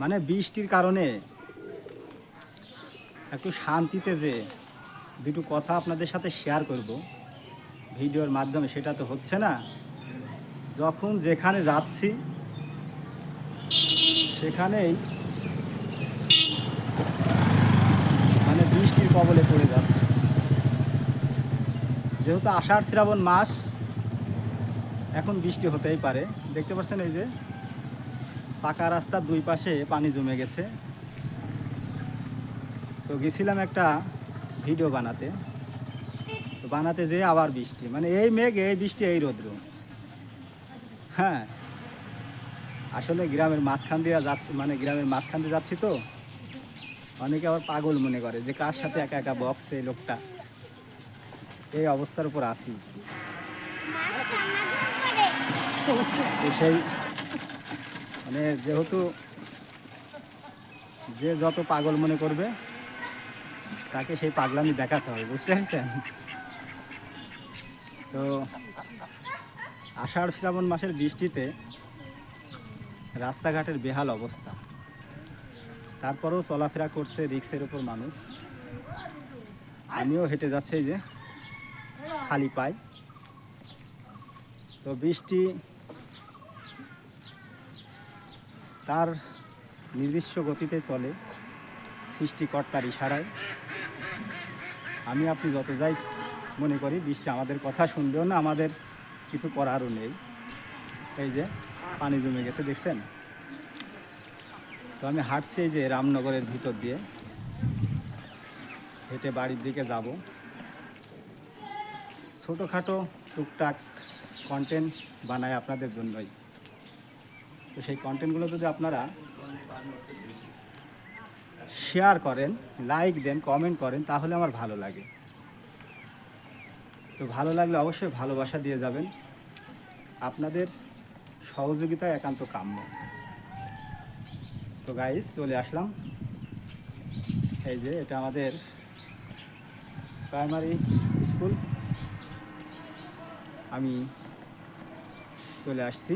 মানে বৃষ্টির কারণে একটু শান্তিতে যে দুটো কথা আপনাদের সাথে শেয়ার করব, ভিডিওর মাধ্যমে সেটা তো হচ্ছে না। যখন যেখানে যাচ্ছি, সেখানেই মানে বৃষ্টির কবলে পড়ে যাচ্ছে। যেহেতু আষাঢ় শ্রাবণ মাস, এখন বৃষ্টি হতেই পারে। দেখতে পাচ্ছেন এই যে পাকা রাস্তার দুই পাশে পানি জমে গেছে। তো গেছিলাম একটা ভিডিও বানাতে। তো বানাতে যেয়ে আবার বৃষ্টি। মানে এই মেঘ এই বৃষ্টি এই রৌদ্র। হ্যাঁ। আসলে গ্রামের মাঝখান দিয়ে যাচ্ছি মানে গ্রামের মাঝখান দিয়ে যাচ্ছি তো। অনেকে আবার পাগল মনে করে যে কার সাথে একা একা বক্সে লোকটা? এই অবস্থার উপর আসি সেই মানে যেহেতু যে যত পাগল মনে করবে, তাকে সেই পাগলামি দেখাতে হবে, বুঝতে পারছেন? তো আষাঢ় শ্রাবণ মাসের বৃষ্টিতে রাস্তাঘাটের বেহাল অবস্থা। তারপরেও চলাফেরা করছে রিক্সের উপর মানুষ। আমিও হেঁটে যাচ্ছে যে, খালি পাই তো বৃষ্টি তার নির্দিষ্ট গতিতে চলে সৃষ্টিকর্তার ইশারায়। আমি আপনি যত যাই মনে করি, বৃষ্টি আমাদের কথা শুনবেও না আমাদের কিছু করারও নেই। এই যে পানি জমে গেছে, দেখছেন? তো আমি হাঁটছি এই যে রামনগরের ভিতর দিয়ে। হেঁটে বাড়ির দিকে যাব। ছোটোখাটো টুকটাক কন্টেন্ট বানাই আপনাদের জন্যই। তো সেই কন্টেন্টগুলো যদি আপনারা শেয়ার করেন লাইক দেন কমেন্ট করেন, তাহলে আমার ভালো লাগে। তো ভালো লাগলে অবশ্যই ভালোবাসা দিয়ে যাবেন। আপনাদের সহযোগিতা একান্ত কাম্য। তো গাইস চলে আসলাম। এই যে এটা আমাদের প্রাইমারি স্কুল আমি চলে আসছি।